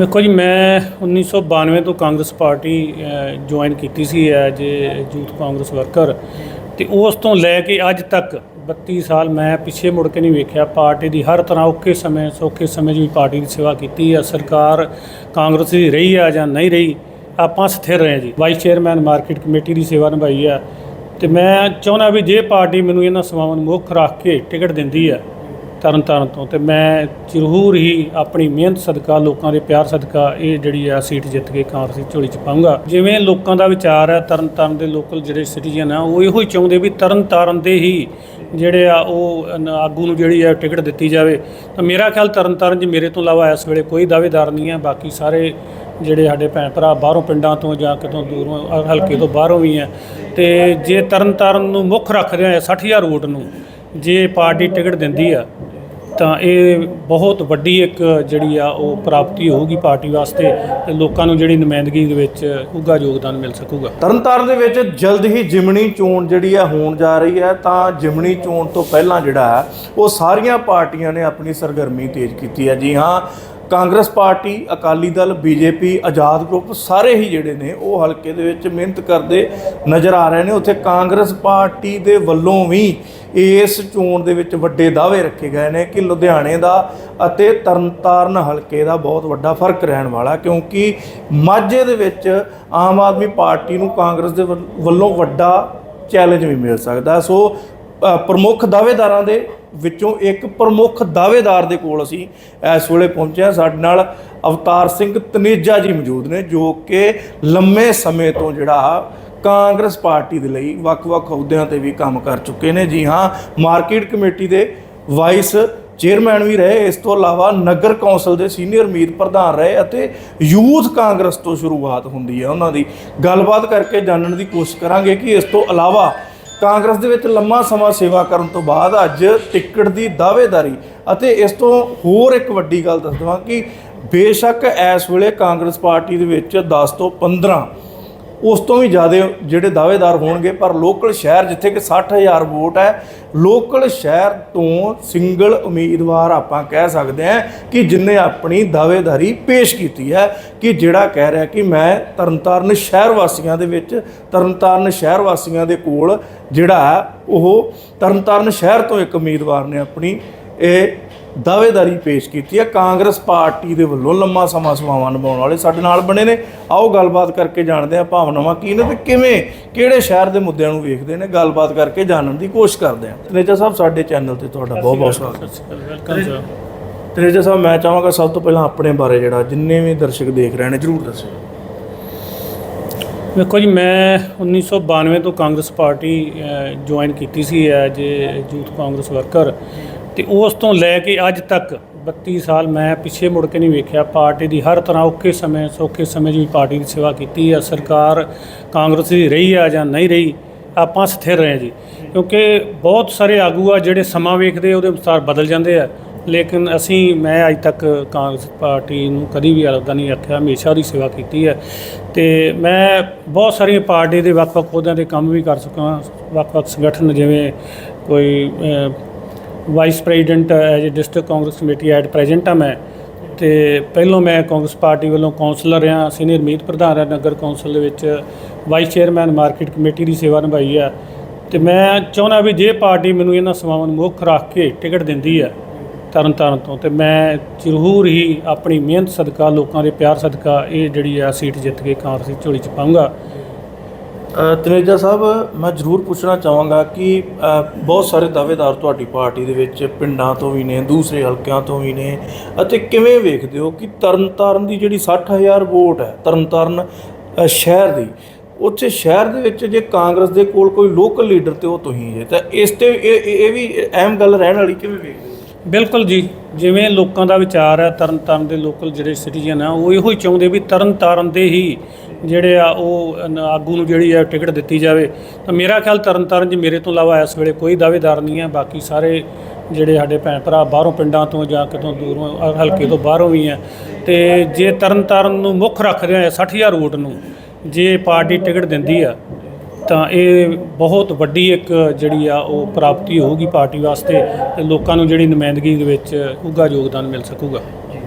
ਵੇਖੋ ਜੀ, ਮੈਂ 1992 ਤੋਂ ਕਾਂਗਰਸ ਪਾਰਟੀ ਜੁਆਇਨ ਕੀਤੀ ਸੀ ਐਜ ਯੂਥ ਕਾਂਗਰਸ ਵਰਕਰ ਤੇ ਉਸ ਤੋਂ ਲੈ ਕੇ ਅੱਜ ਤੱਕ 32 ਸਾਲ ਮੈਂ ਪਿੱਛੇ ਮੁੜ ਕੇ ਨਹੀਂ ਵੇਖਿਆ। ਪਾਰਟੀ ਦੀ ਹਰ ਤਰ੍ਹਾਂ ਔਖੇ ਸਮੇਂ, ਸੌਖੇ ਸਮੇਂ 'ਚ ਵੀ ਪਾਰਟੀ ਦੀ ਸੇਵਾ ਕੀਤੀ ਹੈ ਸਰਕਾਰ ਕਾਂਗਰਸ ਦੀ ਰਹੀ ਆ ਜਾਂ ਨਹੀਂ ਰਹੀ, ਆਪਾਂ ਸਥਿਰ ਰਹੇ ਜੀ। ਵਾਈਸ ਚੇਅਰਮੈਨ ਮਾਰਕੀਟ ਕਮੇਟੀ ਦੀ ਸੇਵਾ ਨਿਭਾਈ ਆ। ਤੇ ਮੈਂ ਚਾਹੁੰਦਾ ਵੀ ਜੇ ਪਾਰਟੀ ਮੈਨੂੰ ਇਹਨਾਂ ਸੇਵਾਵਾਂ ਨੂੰ ਮੁੱਖ ਰੱਖ ਕੇ ਟਿਕਟ ਦਿੰਦੀ ਆ ਤਰਨ ਤਾਰਨ ਤੋਂ ਤੇ ਮੈਂ ਜ਼ਰੂਰ ਹੀ ਆਪਣੀ ਮਿਹਨਤ ਸਦਕਾ, ਲੋਕਾਂ ਦੇ ਪਿਆਰ ਸਦਕਾ ਇਹ ਜਿਹੜੀ ਆ ਸੀਟ ਜਿੱਤ ਕੇ ਕਾਂਗਰਸ ਦੀ ਝੋਲੀ ਚ ਪਾਉਂਗਾ ਜਿਵੇਂ ਲੋਕਾਂ ਦਾ ਵਿਚਾਰ ਹੈ ਤਰਨ ਤਾਰਨ ਦੇ ਲੋਕਲ ਜਿਹੜੇ ਸਿਟੀਜ਼ਨ ਆ, ਉਹ ਇਹੋ ਹੀ ਚਾਹੁੰਦੇ ਵੀ ਤਰਨਤਾਰਨ ਦੇ ਹੀ ਜਿਹੜੇ ਆ ਉਹ ਆਗੂ ਨੂੰ ਜਿਹੜੀ ਆ ਟਿਕਟ ਦਿੱਤੀ ਜਾਵੇ। ਤਾਂ ਮੇਰਾ ਖਿਆਲ ਤਰਨਤਾਰਨ 'ਚ ਮੇਰੇ ਤੋਂ ਇਲਾਵਾ ਇਸ ਵੇਲੇ ਕੋਈ ਦਾਅਵੇਦਾਰ ਨਹੀਂ ਹੈ ਬਾਕੀ ਸਾਰੇ ਜਿਹੜੇ ਸਾਡੇ ਭੈਣ ਭਰਾ ਬਾਹਰੋਂ ਪਿੰਡਾਂ ਤੋਂ ਜਾਂ ਕਿਤੋਂ ਦੂਰੋਂ, ਹਲਕੇ ਤੋਂ ਬਾਹਰੋਂ ਵੀ ਹੈ ਤੇ ਜੇ ਤਰਨਤਾਰਨ ਨੂੰ ਮੁੱਖ ਰੱਖਦੇ ਆ 60000 ਵੋਟ ਨੂੰ ਜੇ ਪਾਰਟੀ ਟਿਕਟ ਦਿੰਦੀ ਆ, ਤਾਂ ਇਹ ਬਹੁਤ ਵੱਡੀ ਇੱਕ ਜਿਹੜੀ ਆ ਉਹ ਪ੍ਰਾਪਤੀ ਹੋਊਗੀ ਪਾਰਟੀ ਵਾਸਤੇ ਤੇ ਲੋਕਾਂ ਨੂੰ ਜਿਹੜੀ ਨੁਮਾਇੰਦਗੀ ਦੇ ਵਿੱਚ ਉੱਘਾ ਯੋਗਦਾਨ ਮਿਲ ਸਕੂਗਾ। ਤਰਨਤਾਰਨ ਦੇ ਵਿੱਚ ਜਲਦ ਹੀ ਜਿਮਣੀ ਚੋਣ ਜਿਹੜੀ ਆ ਹੋਣ ਜਾ ਰਹੀ ਹੈ, ਤਾਂ ਜਿਮਣੀ ਚੋਣ ਤੋਂ ਪਹਿਲਾਂ ਜਿਹੜਾ ਹੈ ਉਹ ਸਾਰੀਆਂ ਪਾਰਟੀਆਂ ਨੇ ਆਪਣੀ ਸਰਗਰਮੀ ਤੇਜ਼ ਕੀਤੀ ਹੈ। ਜੀ ਹਾਂ, Congress party, Akali Dal, BJP, Azad group ਸਾਰੇ ਹੀ ਜਿਹੜੇ ਨੇ, ਉਹ ਹਲਕੇ ਦੇ ਵਿੱਚ ਮਿਹਨਤ ਕਰਦੇ ਨਜ਼ਰ ਆ ਰਹੇ ਨੇ। ਉੱਥੇ ਕਾਂਗਰਸ ਪਾਰਟੀ ਦੇ ਵੱਲੋਂ ਵੀ ਇਸ ਚੋਣ ਦੇ ਵਿੱਚ ਵੱਡੇ ਦਾਅਵੇ ਰੱਖੇ ਗਏ ਨੇ ਕਿ ਲੁਧਿਆਣੇ ਦਾ ਅਤੇ ਤਰਨਤਾਰਨ ਹਲਕੇ ਦਾ ਬਹੁਤ ਵੱਡਾ ਫ਼ਰਕ ਰਹਿਣ ਵਾਲਾ, ਕਿਉਂਕਿ ਮਾਝੇ ਦੇ ਵਿੱਚ ਆਮ ਆਦਮੀ ਪਾਰਟੀ ਨੂੰ ਕਾਂਗਰਸ ਦੇ ਵੱਲੋਂ ਵੱਡਾ ਚੈਲੰਜ ਵੀ ਮਿਲ ਸਕਦਾ। ਸੋ ਪ੍ਰਮੁੱਖ ਦਾਅਵੇਦਾਰਾਂ ਦੇ ਵਿੱਚੋਂ ਇੱਕ ਪ੍ਰਮੁੱਖ ਦਾਅਵੇਦਾਰ ਦੇ ਕੋਲ ਅਸੀਂ ਇਸ ਵੇਲੇ ਪਹੁੰਚੇ ਹਾਂ। ਸਾਡੇ ਨਾਲ ਅਵਤਾਰ ਸਿੰਘ ਤਨੇਜਾ ਜੀ ਮੌਜੂਦ ਨੇ, ਜੋ ਕਿ ਲੰਮੇ ਸਮੇਂ ਤੋਂ ਜਿਹੜਾ ਕਾਂਗਰਸ ਪਾਰਟੀ ਦੇ ਲਈ ਵੱਖ-ਵੱਖ ਅਹੁਦਿਆਂ ਤੇ ਵੀ ਕੰਮ ਕਰ ਚੁੱਕੇ ਨੇ। ਜੀ ਹਾਂ, ਮਾਰਕੀਟ ਕਮੇਟੀ ਦੇ ਵਾਈਸ ਚੇਅਰਮੈਨ ਵੀ ਰਹੇ। ਇਸ ਤੋਂ ਇਲਾਵਾ ਨਗਰ ਕੌਂਸਲ ਦੇ ਸੀਨੀਅਰ ਮੀਤ ਪ੍ਰਧਾਨ ਰਹੇ ਅਤੇ ਯੂਥ ਕਾਂਗਰਸ ਤੋਂ ਸ਼ੁਰੂਆਤ ਹੁੰਦੀ ਹੈ ਉਹਨਾਂ ਦੀ। ਗੱਲਬਾਤ ਕਰਕੇ ਜਾਣਨ ਦੀ ਕੋਸ਼ਿਸ਼ ਕਰਾਂਗੇ ਕਿ ਇਸ ਤੋਂ ਇਲਾਵਾ ਕਾਂਗਰਸ ਦੇ ਵਿੱਚ ਲੰਮਾ ਸਮਾਂ ਸੇਵਾ ਕਰਨ ਤੋਂ ਬਾਅਦ ਅੱਜ ਟਿਕਟ ਦੀ ਦਾਅਵੇਦਾਰੀ ਅਤੇ ਇਸ ਤੋਂ ਹੋਰ ਇੱਕ ਵੱਡੀ ਗੱਲ ਦੱਸ ਦਵਾਂ ਕਿ ਬੇਸ਼ੱਕ ਇਸ ਵੇਲੇ ਕਾਂਗਰਸ ਪਾਰਟੀ ਦੇ ਵਿੱਚ 10 ਤੋਂ 15 ਉਸ ਤੋਂ ਵੀ ਜ਼ਿਆਦਾ ਜਿਹੜੇ ਦਾਅਵੇਦਾਰ ਹੋਣਗੇ, ਪਰ ਲੋਕਲ ਸ਼ਹਿਰ ਜਿੱਥੇ ਕਿ 60000 ਵੋਟ ਹੈ, ਲੋਕਲ ਸ਼ਹਿਰ ਤੋਂ ਸਿੰਗਲ ਉਮੀਦਵਾਰ ਆਪਾਂ ਕਹਿ ਸਕਦੇ ਹਾਂ ਕਿ ਜਿਨੇ ਆਪਣੀ ਦਾਅਵੇਦਾਰੀ ਪੇਸ਼ ਕੀਤੀ ਹੈ, ਕਿ ਜਿਹੜਾ ਕਹਿ ਰਿਹਾ ਕਿ ਮੈਂ ਤਰਨਤਾਰਨ ਸ਼ਹਿਰ ਵਾਸੀਆਂ ਦੇ ਵਿੱਚ, ਤਰਨਤਾਰਨ ਸ਼ਹਿਰ ਵਾਸੀਆਂ ਦੇ ਕੋਲ ਜਿਹੜਾ ਹੈ, ਉਹ ਤਰਨਤਾਰਨ ਸ਼ਹਿਰ ਤੋਂ ਇੱਕ ਉਮੀਦਵਾਰ ਨੇ ਆਪਣੀ, ਇਹ ਦਾਅਵੇਦਾਰੀ ਪੇਸ਼ ਕੀਤੀ ਹੈ। ਕਾਂਗਰਸ ਪਾਰਟੀ ਦੇ ਵੱਲੋਂ ਲੰਮਾ ਸਮਾਂ ਸੇਵਾਵਾਂ ਨਿਭਾਉਣ ਵਾਲੇ ਸਾਡੇ ਨਾਲ ਬਣੇ ਨੇ। ਆਓ ਗੱਲਬਾਤ ਕਰਕੇ ਜਾਣਦੇ ਹਾਂ ਭਾਵਨਾਵਾਂ ਕੀ ਨੇ ਤੇ ਕਿਵੇਂ ਕਿਹੜੇ ਸ਼ਹਿਰ ਦੇ ਮੁੱਦਿਆਂ ਨੂੰ ਵੇਖਦੇ ਨੇ। ਗੱਲਬਾਤ ਕਰਕੇ ਜਾਣਨ ਦੀ ਕੋਸ਼ਿਸ਼ ਕਰਦੇ ਹਾਂ। ਤਨੇਜਾ ਸਾਹਿਬ ਸਾਡੇ ਚੈਨਲ ਤੇ ਤੁਹਾਡਾ ਬਹੁਤ ਬਹੁਤ ਸਵਾਗਤ ਹੈ। ਵੈਲਕਮ ਸਰ ਤਨੇਜਾ ਸਾਹਿਬ ਮੈਂ ਚਾਹਾਂਗਾ ਸਭ ਤੋਂ ਪਹਿਲਾਂ ਆਪਣੇ ਬਾਰੇ ਜਿਹੜਾ ਜਿੰਨੇ ਵੀ ਦਰਸ਼ਕ ਦੇਖ ਰਹੇ ਨੇ ਜਰੂਰ ਦੱਸਿਓ ਵੇਖੋ ਜੀ ਮੈਂ 1992 ਤੋਂ ਕਾਂਗਰਸ ਪਾਰਟੀ ਜੁਆਇਨ ਕੀਤੀ ਸੀ ਐਜ ਯੂਥ ਕਾਂਗਰਸ ਵਰਕਰ। ਤੇ ਉਸ ਤੋਂ ਲੈ ਕੇ ਅੱਜ ਤੱਕ 32 ਸਾਲ ਮੈਂ ਪਿੱਛੇ ਮੁੜ ਕੇ ਨਹੀਂ ਵੇਖਿਆ, ਪਾਰਟੀ ਦੀ ਹਰ ਤਰ੍ਹਾਂ ਔਖੇ ਸਮੇਂ, ਸੌਖੇ ਸਮੇਂ 'ਚ ਵੀ ਪਾਰਟੀ ਦੀ ਸੇਵਾ ਕੀਤੀ ਹੈ ਸਰਕਾਰ ਕਾਂਗਰਸ ਦੀ ਰਹੀ ਆ ਜਾਂ ਨਹੀਂ ਰਹੀ, ਆਪਾਂ ਸਥਿਰ ਰਹੇ ਜੀ। ਕਿਉਂਕਿ ਬਹੁਤ ਸਾਰੇ ਆਗੂ ਆ ਜਿਹੜੇ ਸਮਾਂ ਵੇਖਦੇ, ਉਹਦੇ ਅਨੁਸਾਰ ਬਦਲ ਜਾਂਦੇ ਆ। ਲੇਕਿਨ ਅਸੀਂ, ਮੈਂ ਅੱਜ ਤੱਕ ਕਾਂਗਰਸ ਪਾਰਟੀ ਨੂੰ ਕਦੀ ਵੀ ਅਲੱਗਾ ਨਹੀਂ ਰੱਖਿਆ ਹਮੇਸ਼ਾ ਉਹਦੀ ਸੇਵਾ ਕੀਤੀ ਹੈ ਤੇ ਮੈਂ ਬਹੁਤ ਸਾਰੀਆਂ ਪਾਰਟੀ ਦੇ ਵੱਖ-ਵੱਖ ਅਹੁਦਿਆਂ ਤੇ ਕੰਮ ਵੀ ਕਰ ਚੁੱਕਾ ਹਾਂ ਵੱਖ-ਵੱਖ ਸੰਗਠਨ ਜਿਵੇਂ ਕੋਈ vice president as district Congress committee at present ਆ ਮੈਂ। ਤੇ ਪਹਿਲੋਂ ਮੈਂ ਕਾਂਗਰਸ ਪਾਰਟੀ ਵੱਲੋਂ ਕਾਉਂਸਲਰ ਰਿਹਾ, ਸੀਨੀਅਰ ਮੀਤ ਪ੍ਰਧਾਨ ਰਿਹਾ ਨਗਰ ਕੌਂਸਲ ਦੇ ਵਿੱਚ। ਵਾਈਸ ਚੇਅਰਮੈਨ ਮਾਰਕੀਟ ਕਮੇਟੀ ਦੀ ਸੇਵਾ ਨਿਭਾਈ ਆ। ਤੇ ਮੈਂ ਚਾਹੁੰਦਾ ਵੀ ਜੇ ਪਾਰਟੀ ਮੈਨੂੰ ਇਹਨਾਂ ਸੇਵਾਵਾਂ ਨੂੰ ਮੁੱਖ ਰੱਖ ਕੇ ਟਿਕਟ ਦਿੰਦੀ ਆ ਤਰਨ ਤਾਰਨ ਤੋਂ, ਤੇ ਮੈਂ ਜ਼ਰੂਰ ਹੀ ਆਪਣੀ ਮਿਹਨਤ ਸਦਕਾ, ਲੋਕਾਂ ਦੇ ਪਿਆਰ ਸਦਕਾ, ਇਹ ਜਿਹੜੀ ਆ ਸੀਟ ਜਿੱਤ ਕੇ ਕਾਂਗਰਸ ਦੀ ਝੋਲੀ ਚ ਪਾਉਂਗਾ ਤਨੇਜਾ ਸਾਹਿਬ, ਮੈਂ ਜ਼ਰੂਰ ਪੁੱਛਣਾ ਚਾਹਾਂਗਾ ਕਿ ਬਹੁਤ ਸਾਰੇ ਦਾਅਵੇਦਾਰ ਤੁਹਾਡੀ ਪਾਰਟੀ ਦੇ ਵਿੱਚ ਪਿੰਡਾਂ ਤੋਂ ਵੀ ਨੇ, ਦੂਸਰੇ ਹਲਕਿਆਂ ਤੋਂ ਵੀ ਨੇ, ਅਤੇ ਕਿਵੇਂ ਵੇਖਦੇ ਹੋ ਕਿ ਤਰਨਤਾਰਨ ਦੀ ਜਿਹੜੀ 60000 ਵੋਟ ਹੈ, ਤਰਨਤਾਰਨ ਸ਼ਹਿਰ ਦੀ, ਉੱਥੇ ਸ਼ਹਿਰ ਦੇ ਵਿੱਚ ਜੇ ਕਾਂਗਰਸ ਦੇ ਕੋਲ ਕੋਈ ਲੋਕਲ ਲੀਡਰ ਤੇ ਉਹ ਤੁਸੀਂ ਜੇ, ਤਾਂ ਇਸ ਤੇ ਇਹ ਇਹ- ਇਹ ਵੀ ਅਹਿਮ ਗੱਲ ਰਹਿਣ ਵਾਲੀ ਕਿਵੇਂ ਵੇਖਦੇ ਹੋ? ਬਿਲਕੁਲ ਜੀ, ਜਿਵੇਂ ਲੋਕਾਂ ਦਾ ਵਿਚਾਰ ਹੈ ਤਰਨ ਤਾਰਨ ਦੇ ਲੋਕਲ ਜਿਹੜੇ ਸਿਟੀਜ਼ਨ ਆ, ਉਹ ਇਹੋ ਹੀ ਚਾਹੁੰਦੇ ਵੀ ਤਰਨ ਤਾਰਨ ਦੇ ਹੀ ਜਿਹੜੇ ਆ, ਉਹ ਆਗੂ ਨੂੰ ਜਿਹੜੀ ਆ ਟਿਕਟ ਦਿੱਤੀ ਜਾਵੇ। ਤਾਂ ਮੇਰਾ ਖਿਆਲ ਤਰਨ ਤਾਰਨ 'ਚ ਮੇਰੇ ਤੋਂ ਇਲਾਵਾ ਇਸ ਵੇਲੇ ਕੋਈ ਦਾਅਵੇਦਾਰ ਨਹੀਂ ਹੈ, ਬਾਕੀ ਸਾਰੇ ਜਿਹੜੇ ਸਾਡੇ ਭੈਣ ਭਰਾ ਬਾਹਰੋਂ ਪਿੰਡਾਂ ਤੋਂ ਜਾਂ ਕਿਤੋਂ ਦੂਰੋਂ ਹਲਕੇ ਤੋਂ ਬਾਹਰੋਂ ਵੀ ਹੈ। ਤੇ ਜੇ ਤਰਨ ਤਾਰਨ ਨੂੰ ਮੁੱਖ ਰੱਖਦੇ ਆ 60000 ਵੋਟ ਨੂੰ, ਜੇ ਪਾਰਟੀ ਟਿਕਟ ਦਿੰਦੀ ਆ ਤਾਂ ਇਹ ਬਹੁਤ ਵੱਡੀ ਇੱਕ ਜਿਹੜੀ ਆ ਉਹ ਪ੍ਰਾਪਤੀ ਹੋਊਗੀ ਪਾਰਟੀ ਵਾਸਤੇ ਤੇ ਲੋਕਾਂ ਨੂੰ ਜਿਹੜੀ ਨੁਮਾਇੰਦਗੀ ਦੇ ਵਿੱਚ ਉੱਘਾ ਯੋਗਦਾਨ ਮਿਲ ਸਕੂਗਾ।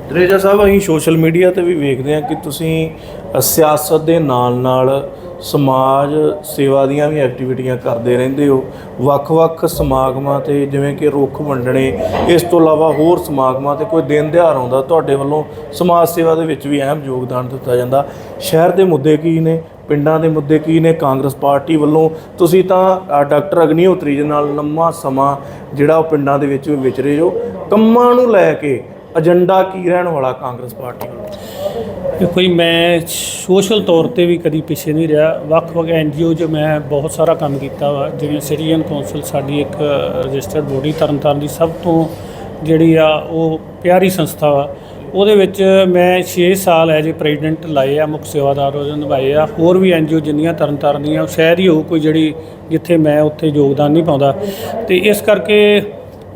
ਤ੍ਰੇਜਾ ਸਾਹਿਬ ਅਸੀਂ ਸੋਸ਼ਲ ਮੀਡੀਆ ਤੇ ਵੀ ਵੇਖਦੇ ਹਾਂ ਕਿ ਤੁਸੀਂ ਅ, ਸਿਆਸਤ ਦੇ ਨਾਲ ਨਾਲ ਸਮਾਜ ਸੇਵਾ ਦੀਆਂ ਵੀ ਐਕਟੀਵਿਟੀਆਂ ਕਰਦੇ ਰਹਿੰਦੇ ਹੋ। ਵੱਖ-ਵੱਖ ਸਮਾਗਮਾਂ ਤੇ ਜਿਵੇਂ ਕਿ ਰੁੱਖ ਵੰਡਣੇ ਇਸ ਤੋਂ ਇਲਾਵਾ ਹੋਰ ਸਮਾਗਮਾਂ ਤੇ ਕੋਈ ਦਿਨ ਦਿਹਾੜ ਆਉਂਦਾ ਤੁਹਾਡੇ ਵੱਲੋਂ ਸਮਾਜ ਸੇਵਾ ਦੇ ਵਿੱਚ ਵੀ ਅਹਿਮ ਯੋਗਦਾਨ ਦਿੱਤਾ ਜਾਂਦਾ। ਸ਼ਹਿਰ ਦੇ ਮੁੱਦੇ ਕੀ ਨੇ? ਪਿੰਡਾਂ ਦੇ ਮੁੱਦੇ ਕੀ ਨੇ? ਕਾਂਗਰਸ ਪਾਰਟੀ ਵੱਲੋਂ ਤੁਸੀਂ ਤਾਂ ਡਾਕਟਰ ਅਗਨੀਹੋਤਰੀ ਦੇ ਨਾਲ ਲੰਮਾ ਸਮਾਂ ਜਿਹੜਾ ਉਹ ਪਿੰਡਾਂ ਦੇ ਵਿੱਚ ਵੀ ਵਿਚਰੇ ਜੋ ਕੰਮਾਂ ਨੂੰ ਲੈ ਕੇ ਏਜੰਡਾ ਕੀ ਰਹਿਣ ਵਾਲਾ ਕਾਂਗਰਸ ਪਾਰਟੀ ਵੱਲੋਂ? ਦੇਖੋ ਜੀ, ਮੈਂ ਸੋਸ਼ਲ ਤੌਰ ਤੇ ਵੀ ਕਦੀ ਪਿੱਛੇ ਨਹੀਂ ਰਿਹਾ। ਵੱਖ-ਵੱਖ ਐਨਜੀਓ 'ਚ ਮੈਂ ਬਹੁਤ ਸਾਰਾ ਕੰਮ ਕੀਤਾ ਵਾ। ਜਿਵੇਂ ਸਿਟੀਜ਼ਨ ਕੌਂਸਲ ਸਾਡੀ ਇੱਕ ਰਜਿਸਟਰਡ ਬੋਡੀ ਤਰਨਤਾਰਨ ਦੀ ਸਭ ਤੋਂ ਜਿਹੜੀ ਆ ਉਹ ਪਿਆਰੀ ਸੰਸਥਾ ਵਾ। ਉਹਦੇ ਵਿੱਚ ਮੈਂ 6 ਸਾਲ ਐਜ ਏ ਪ੍ਰੈਜ਼ੀਡੈਂਟ ਲਾਏ ਆ, ਮੁੱਖ ਸੇਵਾਦਾਰ ਉਹਦੇ ਨਿਭਾਏ ਆ। ਹੋਰ ਵੀ ਐਨਜੀਓ ਜਿੰਨੀਆਂ ਤਰਨਤਾਰਨ ਦੀਆਂ, ਉਹ ਸ਼ਾਇਦ ਹੀ ਹੋਊ ਕੋਈ ਜਿਹੜੀ ਜਿੱਥੇ ਮੈਂ ਉੱਥੇ ਯੋਗਦਾਨ ਨਹੀਂ ਪਾਉਂਦਾ। ਤੇ ਇਸ ਕਰਕੇ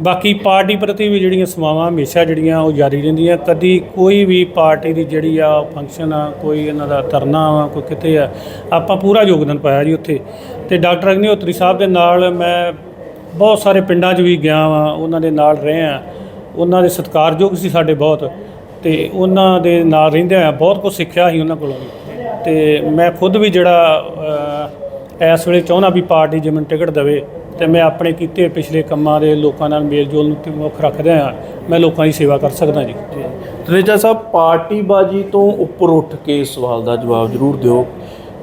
ਬਾਕੀ ਪਾਰਟੀ ਪ੍ਰਤੀ ਵੀ ਜਿਹੜੀਆਂ ਸੇਵਾਵਾਂ ਹਮੇਸ਼ਾ ਜਿਹੜੀਆਂ ਉਹ ਜਾਰੀ ਰਹਿੰਦੀਆਂ। ਕਦੀ ਕੋਈ ਵੀ ਪਾਰਟੀ ਦੀ ਜਿਹੜੀ ਆ ਫੰਕਸ਼ਨ ਆ, ਕੋਈ ਇਹਨਾਂ ਦਾ ਧਰਨਾ ਆ, ਕੋਈ ਕਿਤੇ ਆ, ਆਪਾਂ ਪੂਰਾ ਯੋਗਦਾਨ ਪਾਇਆ ਜੀ ਉੱਥੇ। ਤੇ ਡਾਕਟਰ ਅਗਨੀਹੋਤਰੀ ਸਾਹਿਬ ਦੇ ਨਾਲ ਮੈਂ ਬਹੁਤ ਸਾਰੇ ਪਿੰਡਾਂ 'ਚ ਵੀ ਗਿਆ ਵਾਂ, ਉਹਨਾਂ ਦੇ ਨਾਲ ਰਹੇ ਆ। ਉਹਨਾਂ ਦੇ ਸਤਿਕਾਰਯੋਗ ਸੀ ਸਾਡੇ ਬਹੁਤ। ਤੇ ਉਹਨਾਂ ਦੇ ਨਾਲ ਰਹਿੰਦਿਆਂ ਆ ਬਹੁਤ ਕੁਝ ਸਿੱਖਿਆ ਸੀ ਉਹਨਾਂ ਕੋਲੋਂ ਵੀ। ਤੇ ਮੈਂ ਖੁਦ ਵੀ ਜਿਹੜਾ ਅ, ਇਸ ਵੇਲੇ ਚਾਹੁੰਦਾ ਵੀ ਪਾਰਟੀ ਜੇ ਮੈਨੂੰ ਟਿਕਟ ਦੇਵੇ ਤੇ ਮੈਂ ਆਪਣੇ ਕੀਤੇ ਪਿਛਲੇ ਕੰਮਾਂ ਦੇ ਲੋਕਾਂ ਨਾਲ ਮੇਲ ਜੋਲ ਨੂੰ ਤੇ ਮੁੱਖ ਰੱਖਦਿਆਂ ਮੈਂ ਲੋਕਾਂ ਦੀ ਸੇਵਾ ਕਰ ਸਕਦਾ ਜੀ। ਤ੍ਰੇਜਾ ਸਾਹਿਬ ਪਾਰਟੀਬਾਜੀ ਤੋਂ ਉੱਪਰ ਉੱਠ ਕੇ ਇਸ ਸਵਾਲ ਦਾ ਜਵਾਬ ਜ਼ਰੂਰ ਦਿਓ।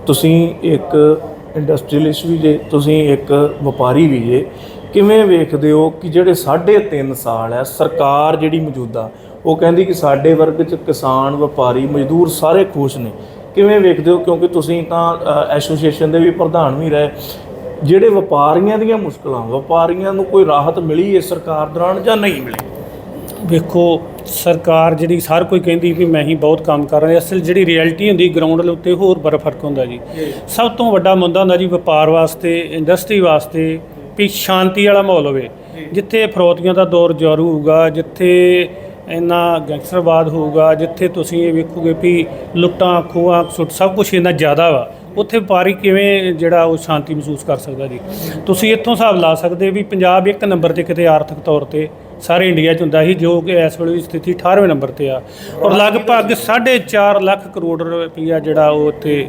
ਤੁਸੀਂ ਇੱਕ ਇੰਡਸਟਰੀਅਲਿਸਟ ਵੀ ਜੇ ਤੁਸੀਂ ਇੱਕ ਵਪਾਰੀ ਵੀ ਜੇ ਕਿਵੇਂ ਵੇਖਦੇ ਹੋ ਕਿ ਜਿਹੜੇ 3.5 ਸਾਲ ਹੈ ਸਰਕਾਰ ਜਿਹੜੀ ਮੌਜੂਦਾ ਉਹ ਕਹਿੰਦੀ ਕਿ ਸਾਡੇ ਵਰਗ 'ਚ ਕਿਸਾਨ ਵਪਾਰੀ ਮਜ਼ਦੂਰ ਸਾਰੇ ਖੁਸ਼ ਨੇ। ਕਿਵੇਂ ਵੇਖਦੇ ਹੋ? ਕਿਉਂਕਿ ਤੁਸੀਂ ਤਾਂ ਐਸੋਸੀਏਸ਼ਨ ਦੇ ਵੀ ਪ੍ਰਧਾਨ ਵੀ ਰਹੇ। ਜਿਹੜੇ ਵਪਾਰੀਆਂ ਦੀਆਂ ਮੁਸ਼ਕਲਾਂ ਵਪਾਰੀਆਂ ਨੂੰ ਕੋਈ ਰਾਹਤ ਮਿਲੀ ਇਸ ਸਰਕਾਰ ਦੌਰਾਨ ਜਾਂ ਨਹੀਂ ਮਿਲੀ? ਵੇਖੋ ਸਰਕਾਰ ਜਿਹੜੀ ਹਰ ਕੋਈ ਕਹਿੰਦੀ ਵੀ ਮੈਂ ਹੀ ਬਹੁਤ ਕੰਮ ਕਰ ਰਿਹਾ। ਅਸਲ ਜਿਹੜੀ ਰਿਐਲਿਟੀ ਹੁੰਦੀ ਗਰਾਊਂਡ ਦੇ ਉੱਤੇ ਹੋਰ ਬੜਾ ਫ਼ਰਕ ਹੁੰਦਾ ਜੀ। ਸਭ ਤੋਂ ਵੱਡਾ ਮੁੱਦਾ ਹੁੰਦਾ ਜੀ ਵਪਾਰ ਵਾਸਤੇ ਇੰਡਸਟਰੀ ਵਾਸਤੇ ਵੀ ਸ਼ਾਂਤੀ ਵਾਲਾ ਮਾਹੌਲ ਹੋਵੇ। ਜਿੱਥੇ ਫਰੋਤੀਆਂ ਦਾ ਦੌਰ ਜਾਰੂ ਹੋਊਗਾ ਜਿੱਥੇ ਇੰਨਾ ਗੈਂਗਸਟਰਵਾਦ ਹੋਊਗਾ ਜਿੱਥੇ ਤੁਸੀਂ ਇਹ ਵੇਖੋਗੇ ਵੀ ਲੁੱਟਾਂ ਖੋਹਾਂ ਸੁੱਟ ਸਭ ਕੁਝ ਇੰਨਾ ਜ਼ਿਆਦਾ ਵਾ। ਉੱਥੇ ਵਪਾਰੀ ਕਿਵੇਂ ਜਿਹੜਾ ਉਹ ਸ਼ਾਂਤੀ ਮਹਿਸੂਸ ਕਰ ਸਕਦਾ ਜੀ? ਤੁਸੀਂ ਇੱਥੋਂ ਹਿਸਾਬ ਲਾ ਸਕਦੇ ਵੀ ਪੰਜਾਬ ਇੱਕ ਨੰਬਰ ਤੇ ਕਿਤੇ ਆਰਥਿਕ ਤੌਰ ਤੇ ਸਾਰੇ ਇੰਡੀਆ 'ਚ ਹੁੰਦਾ ਸੀ ਜੋ ਕਿ ਇਸ ਵੇਲੇ ਦੀ ਸਥਿਤੀ 18ਵੇਂ ਨੰਬਰ ਤੇ ਆ। ਔਰ ਲਗਭਗ 4.5 ਲੱਖ ਕਰੋੜ ਰੁਪਈਆ ਜਿਹੜਾ ਉਹ ਉੱਥੇ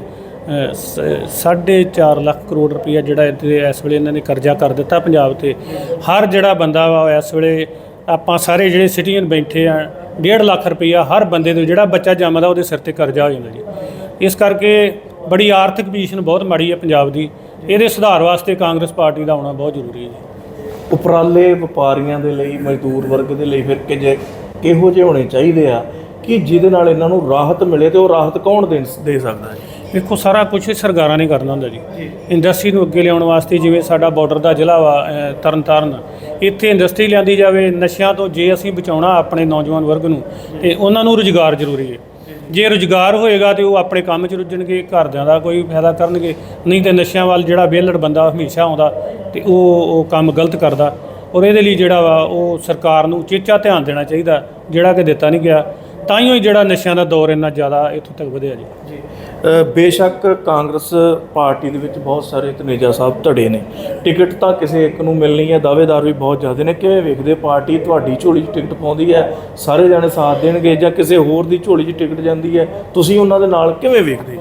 ਅ, ਸ- ਸਾਢੇ 4 ਲੱਖ ਕਰੋੜ ਰੁਪਈਆ ਜਿਹੜਾ ਇੱਥੇ ਇਸ ਵੇਲੇ ਇਹਨਾਂ ਨੇ ਕਰਜ਼ਾ ਕਰ ਦਿੱਤਾ ਪੰਜਾਬ ਤੇ। ਹਰ ਜਿਹੜਾ ਬੰਦਾ ਵਾ ਇਸ ਵੇਲੇ ਆਪਾਂ ਸਾਰੇ ਜਿਹੜੇ ਸਿਟੀਜ਼ਨ ਬੈਠੇ ਆ 1.5 ਲੱਖ ਰੁਪਈਆ ਹਰ ਬੰਦੇ ਨੂੰ ਜਿਹੜਾ ਬੱਚਾ ਜੰਮਦਾ ਉਹਦੇ ਸਿਰ ਤੇ ਕਰਜ਼ਾ ਹੋ ਜਾਂਦਾ ਜੀ। ਇਸ ਕਰਕੇ ਬੜੀ ਆਰਥਿਕ ਪੋਜੀਸ਼ਨ ਬਹੁਤ ਮਾੜੀ ਹੈ ਪੰਜਾਬ ਦੀ। ਇਹਦੇ ਸੁਧਾਰ ਵਾਸਤੇ ਕਾਂਗਰਸ ਪਾਰਟੀ ਦਾ ਆਉਣਾ ਬਹੁਤ ਜ਼ਰੂਰੀ ਹੈ ਜੀ। ਉਪਰਾਲੇ ਵਪਾਰੀਆਂ ਦੇ ਲਈ, ਮਜ਼ਦੂਰ ਵਰਗ ਦੇ ਲਈ ਫਿਰ ਕਿ ਜੇ ਕਿਹੋ ਜਿਹੇ ਹੋਣੇ ਚਾਹੀਦੇ ਆ ਕਿ ਜਿਹਦੇ ਨਾਲ ਇਹਨਾਂ ਨੂੰ ਰਾਹਤ ਮਿਲੇ ਤੇ ਉਹ ਰਾਹਤ ਕੌਣ ਦੇ ਦੇ ਸਕਦਾ ਹੈ? ਦੇਖੋ ਸਾਰਾ ਕੁਝ ਸਰਕਾਰਾਂ ਨੇ ਕਰਨਾ ਹੁੰਦਾ ਜੀ। ਇੰਡਸਟਰੀ ਨੂੰ ਅੱਗੇ ਲਿਆਉਣ ਵਾਸਤੇ ਜਿਵੇਂ ਸਾਡਾ ਬਾਰਡਰ ਦਾ ਜ਼ਿਲ੍ਹਾ ਵਾ ਤਰਨਤਾਰਨ, ਇੱਥੇ ਇੰਡਸਟਰੀ ਲਿਆਂਦੀ ਜਾਵੇ, ਨਸ਼ਿਆਂ ਤੋਂ ਜੇ ਅਸੀਂ ਬਚਾਉਣਾ ਆਪਣੇ ਨੌਜਵਾਨ ਵਰਗ ਨੂੰ, ਤੇ ਉਹਨਾਂ ਨੂੰ ਰੁਜ਼ਗਾਰ ਜ਼ਰੂਰੀ ਹੈ। ਜੇ ਰੁਜ਼ਗਾਰ ਹੋਏਗਾ ਤੇ ਉਹ ਆਪਣੇ ਕੰਮ 'ਚ ਰੁੱਝਣਗੇ, ਘਰਦਿਆਂ ਦਾ ਕੋਈ ਫਾਇਦਾ ਕਰਨਗੇ, ਨਹੀਂ ਤੇ ਨਸ਼ਿਆਂ ਵੱਲ ਜਿਹੜਾ ਵਿਹਲੜ ਬੰਦਾ ਹਮੇਸ਼ਾ ਆਉਂਦਾ ਤੇ ਉਹ ਉਹ ਕੰਮ ਗਲਤ ਕਰਦਾ। ਔਰ ਇਹਦੇ ਲਈ ਜਿਹੜਾ ਵਾ, ਉਹ ਸਰਕਾਰ ਨੂੰ ਚੇਚਾ ਧਿਆਨ ਦੇਣਾ ਚਾਹੀਦਾ, ਜਿਹੜਾ ਕਿ ਦਿੱਤਾ ਨਹੀਂ ਗਿਆ। ਤਾਂ ਹੀ ਜਿਹੜਾ ਨਸ਼ਿਆਂ ਦਾ ਦੌਰ ਇੰਨਾ ਜ਼ਿਆਦਾ ਇੱਥੋਂ ਤੱਕ ਵਧਿਆ ਜੀ। ਬੇਸ਼ੱਕ ਕਾਂਗਰਸ ਪਾਰਟੀ ਦੇ ਵਿੱਚ ਬਹੁਤ ਸਾਰੇ ਤਨੇਜਾ ਸਾਹਿਬ ਧੜੇ ਨੇ। ਟਿਕਟ ਤਾਂ ਕਿਸੇ ਇੱਕ ਨੂੰ ਮਿਲਣੀ ਹੈ ਦਾਅਵੇਦਾਰ ਵੀ ਬਹੁਤ ਜ਼ਿਆਦਾ ਨੇ। ਕਿਵੇਂ ਵੇਖਦੇ ਪਾਰਟੀ ਤੁਹਾਡੀ ਝੋਲੀ 'ਚ ਟਿਕਟ ਪਾਉਂਦੀ ਹੈ ਸਾਰੇ ਜਾਣੇ ਸਾਥ ਦੇਣਗੇ ਜਾਂ ਕਿਸੇ ਹੋਰ ਦੀ ਝੋਲੀ 'ਚ ਟਿਕਟ ਜਾਂਦੀ ਹੈ? ਤੁਸੀਂ ਉਹਨਾਂ ਦੇ ਨਾਲ ਕਿਵੇਂ ਵੇਖਦੇ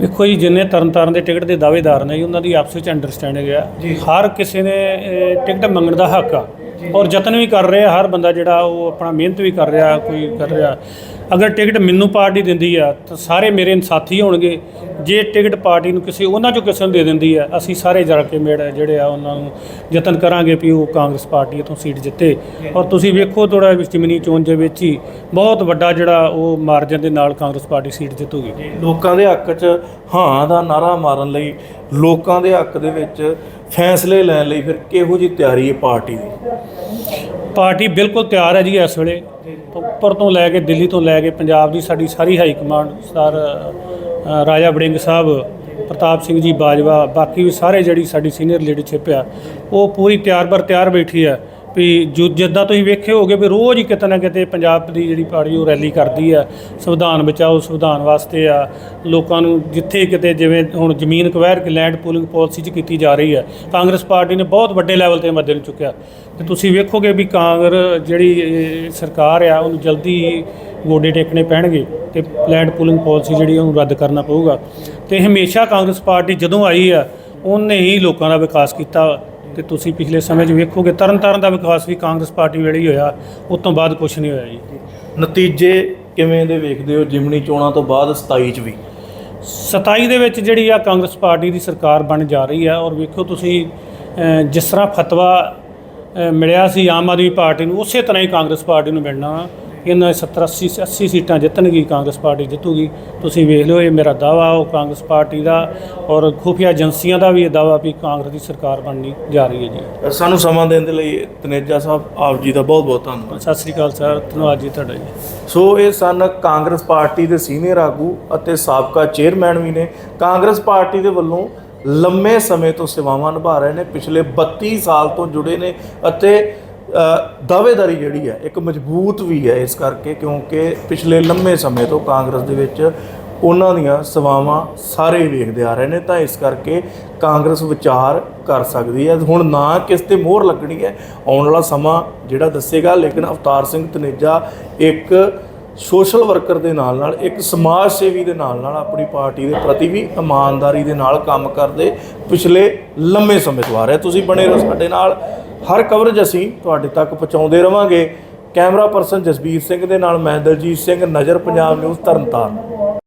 ਵੇਖੋ ਜੀ ਜਿੰਨੇ ਤਰਨਤਾਰਨ ਦੇ ਟਿਕਟ ਦੇ ਦਾਅਵੇਦਾਰ ਨੇ ਜੀ ਉਹਨਾਂ ਦੀ ਆਪਸ ਵਿੱਚ ਅੰਡਰਸਟੈਂਡਿੰਗ ਆ ਹਰ ਕਿਸੇ ਨੇ ਟਿਕਟ ਮੰਗਣ ਦਾ ਹੱਕ ਆ। ਔਰ ਯਤਨ ਵੀ ਕਰ ਰਿਹਾ ਹਰ ਬੰਦਾ ਜਿਹੜਾ ਉਹ ਆਪਣਾ ਮਿਹਨਤ ਵੀ ਕਰ ਰਿਹਾ ਕੋਈ ਕਰ ਰਿਹਾ। ਅਗਰ ਟਿਕਟ ਮੈਨੂੰ ਪਾਰਟੀ ਦਿੰਦੀ ਆ ਤਾਂ ਸਾਰੇ ਮੇਰੇ ਸਾਥੀ ਹੋਣਗੇ। ਜੇ ਟਿਕਟ ਪਾਰਟੀ ਨੂੰ ਕਿਸੇ ਉਹਨਾਂ ਚੋਂ ਕਿਸੇ ਨੂੰ ਦੇ ਦਿੰਦੀ ਆ ਅਸੀਂ ਸਾਰੇ ਜਰ ਕੇ ਮੇੜ ਜਿਹੜੇ ਆ ਉਹਨਾਂ ਨੂੰ ਯਤਨ ਕਰਾਂਗੇ ਵੀ ਉਹ ਕਾਂਗਰਸ ਪਾਰਟੀ ਤੋਂ ਸੀਟ ਜਿੱਤੇ। ਔਰ ਤੁਸੀਂ ਵੇਖੋ ਥੋੜਾ ਜਿਮਨੀ ਚੋਣ ਦੇ ਵਿੱਚ ਹੀ ਬਹੁਤ ਵੱਡਾ ਜਿਹੜਾ ਉਹ ਮਾਰਜਨ ਦੇ ਨਾਲ ਕਾਂਗਰਸ ਪਾਰਟੀ ਸੀਟ ਜਿੱਤੂਗੀ। ਲੋਕਾਂ ਦੇ ਹੱਕ 'ਚ ਹਾਂ ਦਾ ਨਾਰਾ ਮਾਰਨ ਲਈ ਲੋਕਾਂ ਦੇ ਹੱਕ ਦੇ ਵਿੱਚ ਫੈਸਲੇ ਲੈਣ ਲਈ ਫਿਰ ਕਿਹੋ ਜੀ ਤਿਆਰੀ ਹੈ ਪਾਰਟੀ ਦੀ? ਪਾਰਟੀ ਬਿਲਕੁਲ ਤਿਆਰ ਹੈ ਜੀ ਇਸ ਵੇਲੇ। ਉੱਪਰ ਤੋਂ ਲੈ ਕੇ ਦਿੱਲੀ ਤੋਂ ਲੈ ਕੇ ਪੰਜਾਬ ਦੀ ਸਾਡੀ ਸਾਰੀ high command, sir Raja Warring ਸਾਹਿਬ, ਪ੍ਰਤਾਪ ਸਿੰਘ ਜੀ ਬਾਜਵਾ, ਬਾਕੀ ਵੀ ਸਾਰੇ ਜਿਹੜੀ ਸਾਡੀ ਸੀਨੀਅਰ ਲੀਡਰਸ਼ਿਪ ਆ, ਉਹ ਪੂਰੀ ਤਿਆਰ ਬਰ ਤਿਆਰ ਬੈਠੀ ਆ। ਵੀ ਜੁ ਜਿੱਦਾਂ ਤੁਸੀਂ ਵੇਖੇ ਹੋਗੇ ਵੀ ਰੋਜ਼ ਹੀ ਕਿਤੇ ਨਾ ਕਿਤੇ ਪੰਜਾਬ ਦੀ ਜਿਹੜੀ ਪਾਰਟੀ ਉਹ ਰੈਲੀ ਕਰਦੀ ਆ, ਸੰਵਿਧਾਨ ਬਚਾਓ ਸੰਵਿਧਾਨ ਵਾਸਤੇ ਆ, ਲੋਕਾਂ ਨੂੰ ਜਿੱਥੇ ਕਿਤੇ ਜਿਵੇਂ ਹੁਣ ਜ਼ਮੀਨ ਕਵੈਰ ਕੇ ਲੈਂਡ ਪੂਲਿੰਗ ਪਾਲਿਸੀ ਚ ਕੀਤੀ ਜਾ ਰਹੀ ਹੈ ਕਾਂਗਰਸ ਪਾਰਟੀ ਨੇ ਬਹੁਤ ਵੱਡੇ ਲੈਵਲ ਤੇ ਮੱਦੇ ਨੂੰ ਚੁੱਕਿਆ। ਤੇ ਤੁਸੀਂ ਵੇਖੋਗੇ ਵੀ ਕਾਂਗਰ ਜਿਹੜੀ ਇਹ ਸਰਕਾਰ ਆ, ਉਹਨੂੰ ਜਲਦੀ ਹੀ ਗੋਡੇ ਟੇਕਣੇ ਪੈਣਗੇ ਤੇ ਲੈਂਡ ਪੂਲਿੰਗ ਪਾਲਿਸੀ ਜਿਹੜੀ ਉਹਨੂੰ ਰੱਦ ਕਰਨਾ ਪਊਗਾ। ਤੇ ਹਮੇਸ਼ਾ ਕਾਂਗਰਸ ਪਾਰਟੀ ਜਦੋਂ ਆਈ ਆ, ਉਹਨੇ ਹੀ ਲੋਕਾਂ ਦਾ ਵਿਕਾਸ ਕੀਤਾ। ਤੇ ਤੁਸੀਂ ਪਿਛਲੇ ਸਮੇਂ 'ਚ ਵੇਖੋਗੇ ਤਰਨਤਾਰਨ ਦਾ ਵਿਕਾਸ ਵੀ ਕਾਂਗਰਸ ਪਾਰਟੀ ਵੇਲੇ ਹੀ ਹੋਇਆ ਉਸ ਤੋਂ ਬਾਅਦ ਕੁਝ ਨਹੀਂ ਹੋਇਆ ਜੀ। ਨਤੀਜੇ ਕਿਵੇਂ ਦੇ ਵੇਖਦੇ ਹੋ ਜਿਮਣੀ ਚੋਣਾਂ ਤੋਂ ਬਾਅਦ 27 ਚ ਵੀ? 27 ਦੇ ਵਿੱਚ ਜਿਹੜੀ ਆ ਕਾਂਗਰਸ ਪਾਰਟੀ ਦੀ ਸਰਕਾਰ ਬਣ ਜਾ ਰਹੀ ਆ ਔਰ ਵੇਖੋ ਤੁਸੀਂ ਜਿਸ ਤਰ੍ਹਾਂ ਫਤਵਾ ਮਿਲਿਆ ਸੀ ਆਮ ਆਦਮੀ ਪਾਰਟੀ ਨੂੰ ਉਸੇ ਤਰ੍ਹਾਂ ਹੀ ਕਾਂਗਰਸ ਪਾਰਟੀ ਨੂੰ ਮਿਲਣਾ ਇਹਨਾਂ 70 80 80 ਸੀਟਾਂ ਜਿੱਤਣਗੀ ਕਾਂਗਰਸ ਪਾਰਟੀ ਜਿੱਤੂਗੀ। ਤੁਸੀਂ ਵੇਖ ਲਿਓ ਇਹ ਮੇਰਾ ਦਾਵਾ ਉਹ ਕਾਂਗਰਸ ਪਾਰਟੀ ਦਾ ਔਰ ਖੁਫੀਆ ਏਜੰਸੀਆਂ ਦਾ ਵੀ ਇਹ ਦਾਵਾ ਵੀ ਕਾਂਗਰਸ ਦੀ ਸਰਕਾਰ ਬਣਨੀ ਜਾ ਰਹੀ ਹੈ ਜੀ। ਸਾਨੂੰ ਸਮਾਂ ਦੇਣ ਦੇ ਲਈ ਤਨੇਜਾ ਸਾਹਿਬ ਆਪ ਜੀ ਦਾ ਬਹੁਤ ਬਹੁਤ ਧੰਨਵਾਦ। ਸਤਿ ਸ੍ਰੀ ਅਕਾਲ ਸਰ ਧੰਨਵਾਦ ਜੀ ਤੁਹਾਡਾ ਜੀ। ਸੋ ਇਹ ਸਨ ਕਾਂਗਰਸ ਪਾਰਟੀ ਦੇ ਸੀਨੀਅਰ ਆਗੂ ਅਤੇ ਸਾਬਕਾ ਚੇਅਰਮੈਨ ਵੀ ਨੇ। ਕਾਂਗਰਸ ਪਾਰਟੀ ਦੇ ਵੱਲੋਂ ਲੰਮੇ ਸਮੇਂ ਤੋਂ ਸੇਵਾਵਾਂ ਨਿਭਾ ਰਹੇ ਨੇ ਪਿਛਲੇ 32 ਸਾਲ ਤੋਂ ਜੁੜੇ ਨੇ ਅਤੇ ਦਾਅਵੇਦਾਰੀ ਜਿਹੜੀ ਹੈ, ਇੱਕ ਮਜ਼ਬੂਤ ਵੀ ਹੈ ਇਸ ਕਰਕੇ ਕਿਉਂਕਿ ਪਿਛਲੇ ਲੰਮੇ ਸਮੇਂ ਤੋਂ ਕਾਂਗਰਸ ਦੇ ਵਿੱਚ ਉਹਨਾਂ ਦੀਆਂ ਸੇਵਾਵਾਂ ਸਾਰੇ ਹੀ ਵੇਖਦੇ ਆ ਰਹੇ ਨੇ, ਤਾਂ ਇਸ ਕਰਕੇ ਕਾਂਗਰਸ ਵਿਚਾਰ ਕਰ ਸਕਦੀ ਹੈ। ਹੁਣ ਨਾ ਕਿਸ ਤੇ ਮੋਹਰ ਲੱਗਣੀ ਹੈ, ਆਉਣ ਵਾਲਾ ਸਮਾਂ ਜਿਹੜਾ ਦੱਸੇਗਾ, ਲੇਕਿਨ ਅਵਤਾਰ ਸਿੰਘ ਤਨੇਜਾ ਇੱਕ ਸੋਸ਼ਲ ਵਰਕਰ ਦੇ ਨਾਲ ਨਾਲ, ਇੱਕ ਸਮਾਜ ਸੇਵੀ ਦੇ ਨਾਲ ਨਾਲ ਆਪਣੀ ਪਾਰਟੀ ਦੇ ਪ੍ਰਤੀ ਵੀ ਇਮਾਨਦਾਰੀ ਦੇ ਨਾਲ ਕੰਮ ਕਰਦੇ ਪਿਛਲੇ ਲੰਮੇ ਸਮੇਂ ਤੋਂ ਆ ਰਹੇ। ਤੁਸੀਂ ਬਣੇ ਰਹੋ ਸਾਡੇ ਨਾਲ। ਹਰ ਕਵਰੇਜ ਅਸੀਂ ਤੁਹਾਡੇ ਤੱਕ ਪਹੁੰਚਾਉਂਦੇ ਰਵਾਂਗੇ। ਕੈਮਰਾ ਪਰਸਨ ਜਸਬੀਰ ਸਿੰਘ ਦੇ ਨਾਲ ਮੈਂ ਦਲਜੀਤ ਸਿੰਘ, ਨਜ਼ਰ ਪੰਜਾਬ ਨਿਊਜ਼, ਤਰਨਤਾਰਨ।